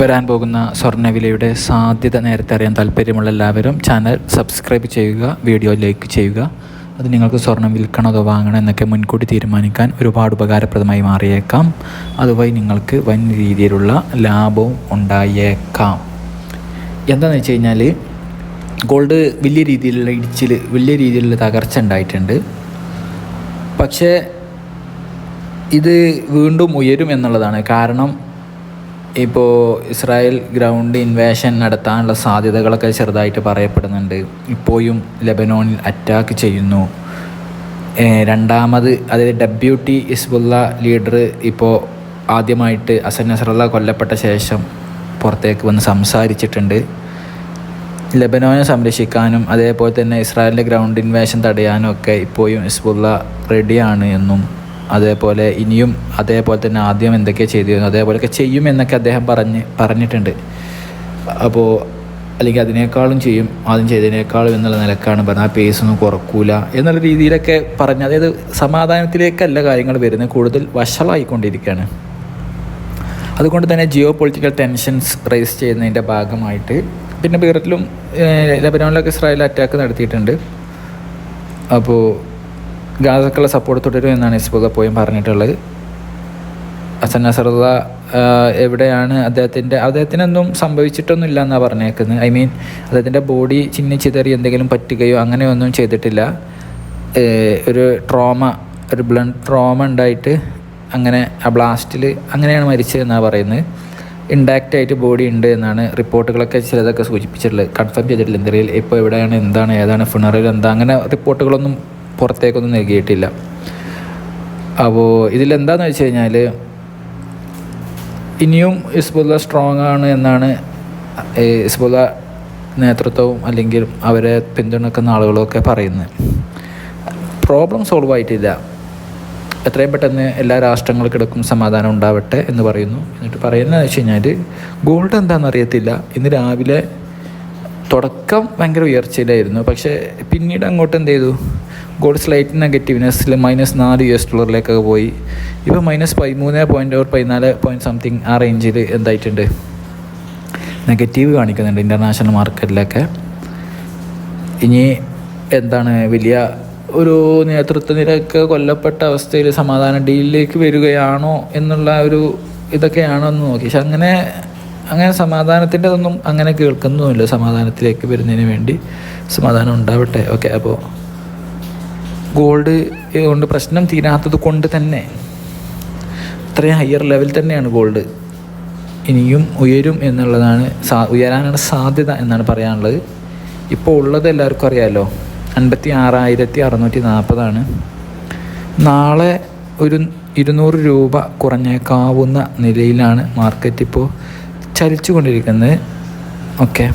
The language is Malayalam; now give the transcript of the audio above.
വരാൻ പോകുന്ന സ്വർണവിലയുടെ സാധ്യത നേരത്തെ അറിയാൻ താല്പര്യമുള്ള എല്ലാവരും ചാനൽ സബ്സ്ക്രൈബ് ചെയ്യുക വീഡിയോ ലൈക്ക് ചെയ്യുക. അത് നിങ്ങൾക്ക് സ്വർണം വിൽക്കണോ അതോ വാങ്ങണോ എന്നൊക്കെ മുൻകൂട്ടി തീരുമാനിക്കാൻ ഒരുപാട് ഉപകാരപ്രദമായി മാറിയേക്കാം. അതുവഴി നിങ്ങൾക്ക് വൻ രീതിയിലുള്ള ലാഭവും ഉണ്ടായേക്കാം. എന്താണെന്ന് വെച്ച് കഴിഞ്ഞാൽ ഗോൾഡ് വലിയ രീതിയിലുള്ള ഇടിച്ചിൽ വലിയ രീതിയിലുള്ള തകർച്ച ഉണ്ടായിട്ടുണ്ട്. പക്ഷേ ഇത് വീണ്ടും ഉയരും എന്നുള്ളതാണ്. കാരണം ഇപ്പോൾ ഇസ്രായേൽ ഗ്രൗണ്ട് ഇൻവേഷൻ നടത്താനുള്ള സാധ്യതകളൊക്കെ ചെറുതായിട്ട് പറയപ്പെടുന്നുണ്ട്. ഇപ്പോഴും ലെബനോണിൽ അറ്റാക്ക് ചെയ്യുന്നു. രണ്ടാമത് അതായത് ഡെബ്യൂട്ടി ഇസ്ബുള്ള ലീഡർ ഇപ്പോൾ ആദ്യമായിട്ട് അസൻ നസറുള്ള കൊല്ലപ്പെട്ട ശേഷം പുറത്തേക്ക് വന്ന് സംസാരിച്ചിട്ടുണ്ട്. ലെബനോനെ സംരക്ഷിക്കാനും അതേപോലെ തന്നെ ഇസ്രായേലിന്റെ ഗ്രൗണ്ട് ഇൻവേഷൻ തടയാനും ഒക്കെ ഇപ്പോഴും ഇസ്ബുല്ല റെഡിയാണ് എന്നും അതേപോലെ ഇനിയും അതേപോലെ തന്നെ ആദ്യം എന്തൊക്കെ ചെയ്തിരുന്നു അതേപോലെയൊക്കെ ചെയ്യും എന്നൊക്കെ അദ്ദേഹം പറഞ്ഞ് പറഞ്ഞിട്ടുണ്ട്. അപ്പോൾ അല്ലെങ്കിൽ അതിനേക്കാളും ചെയ്യും ആദ്യം ചെയ്തതിനേക്കാളും എന്നുള്ള നിലക്കാണ് പറഞ്ഞാൽ പേസ് ഒന്നും കുറക്കൂല എന്നുള്ള രീതിയിലൊക്കെ പറഞ്ഞ് അതായത് സമാധാനത്തിലേക്കല്ല കാര്യങ്ങൾ വരുന്നത് കൂടുതൽ വഷളായിക്കൊണ്ടിരിക്കുകയാണ്. അതുകൊണ്ട് തന്നെ ജിയോ പൊളിറ്റിക്കൽ ടെൻഷൻസ് റേസ് ചെയ്യുന്നതിന്റെ ഭാഗമായിട്ട് പിന്നെ ബീററ്റിലും ലബനോണിലൊക്കെ ഇസ്രായേൽ അറ്റാക്ക് നടത്തിയിട്ടുണ്ട്. അപ്പോൾ ഗാസക്കുള്ള സപ്പോർട്ട് തുടരും എന്നാണ് ഇസ്ബുക പോയും പറഞ്ഞിട്ടുള്ളത്. അസൻ നസറുള്ള എവിടെയാണ് അദ്ദേഹത്തിന്റെ അദ്ദേഹത്തിനൊന്നും സംഭവിച്ചിട്ടൊന്നുമില്ല എന്നാണ് പറഞ്ഞേക്കുന്നത്. ഐ മീൻ അദ്ദേഹത്തിന്റെ ബോഡി ചിന്നി ചിതറി എന്തെങ്കിലും പറ്റുകയോ അങ്ങനെയൊന്നും ചെയ്തിട്ടില്ല. ഒരു ട്രോമ ഒരു ബ്ലഡ് ട്രോമ ഉണ്ടായിട്ട് അങ്ങനെ ആ ബ്ലാസ്റ്റിൽ അങ്ങനെയാണ് മരിച്ചതെന്നാണ് പറയുന്നത്. ഇൻഡാക്റ്റ് ആയിട്ട് ബോഡി ഉണ്ട് എന്നാണ് റിപ്പോർട്ടുകളൊക്കെ ചിലതൊക്കെ സൂചിപ്പിച്ചിട്ടുള്ളത്. കൺഫേം ചെയ്തിട്ടില്ല. എന്തെങ്കിലും ഇപ്പോൾ എവിടെയാണ് എന്താണ് ഏതാണ് ഫിണറിൽ എന്താ അങ്ങനെ റിപ്പോർട്ടുകളൊന്നും പുറത്തേക്കൊന്നും നൽകിയിട്ടില്ല. അപ്പോൾ ഇതിലെന്താണെന്ന് വെച്ച് കഴിഞ്ഞാൽ ഇനിയും ഹിസ്ബുല്ല സ്ട്രോങ് ആണ് എന്നാണ് ഹിസ്ബുല്ല നേതൃത്വവും അല്ലെങ്കിൽ അവരെ പിന്തുണക്കുന്ന ആളുകളൊക്കെ പറയുന്നത്. പ്രോബ്ലം സോൾവ് ആയിട്ടില്ല. എത്രയും പെട്ടെന്ന് എല്ലാ രാഷ്ട്രങ്ങൾക്കിടക്കും സമാധാനം ഉണ്ടാവട്ടെ എന്ന് പറയുന്നു. എന്നിട്ട് പറയുന്നത് വെച്ച് കഴിഞ്ഞാൽ ഗോൾഡ് എന്താണെന്ന് അറിയത്തില്ല. ഇന്ന് രാവിലെ തുടക്കം ഭയങ്കര ഉയർച്ചയിലായിരുന്നു. പക്ഷേ പിന്നീട് അങ്ങോട്ട് എന്ത് ചെയ്തു? ഗോൾഡ് സ്ലൈറ്റ് നെഗറ്റീവ്നെസ്സിൽ മൈനസ് നാല് യു എസ് ഡോളറിലേക്കൊക്കെ പോയി. ഇപ്പോൾ മൈനസ് പതിമൂന്ന് പോയിന്റ് ഓർ പതിനാല് പോയിന്റ് സംതിങ് ആ റേഞ്ചിൽ എന്തായിട്ടുണ്ട്? നെഗറ്റീവ് കാണിക്കുന്നുണ്ട് ഇന്റർനാഷണൽ മാർക്കറ്റിലൊക്കെ ഇനി എന്താണ്? വലിയ ഒരു നേതൃത്വ നിരക്ക് കൊല്ലപ്പെട്ട അവസ്ഥയിൽ സമാധാന ഡീലിലേക്ക് വരികയാണോ എന്നുള്ള ഒരു ഇതൊക്കെയാണോ എന്ന് നോക്കി. പക്ഷെ അങ്ങനെ അങ്ങനെ സമാധാനത്തിന്റെ ഒന്നും അങ്ങനെ കേൾക്കുന്നുമില്ല. സമാധാനത്തിലേക്ക് വരുന്നതിന് വേണ്ടി സമാധാനം ഉണ്ടാവട്ടെ. ഓക്കെ അപ്പോൾ ഗോൾഡ് കൊണ്ട് പ്രശ്നം തീരാത്തത് കൊണ്ട് തന്നെ ഇത്രയും ഹയർ ലെവൽ തന്നെയാണ് ഗോൾഡ്. ഇനിയും ഉയരും എന്നുള്ളതാണ് സാ ഉയരാനാണ് സാധ്യത എന്നാണ് പറയാനുള്ളത്. ഇപ്പോൾ ഉള്ളത് എല്ലാവർക്കും അറിയാമല്ലോ അൻപത്തി ആറായിരത്തി അറുന്നൂറ്റി നാൽപ്പതാണ് നാളെ ഒരു ഇരുന്നൂറ് രൂപ കുറഞ്ഞേക്കാവുന്ന നിലയിലാണ് മാർക്കറ്റ് ഇപ്പോൾ ചലിച്ചു കൊണ്ടിരിക്കുന്നത് ഓക്കെ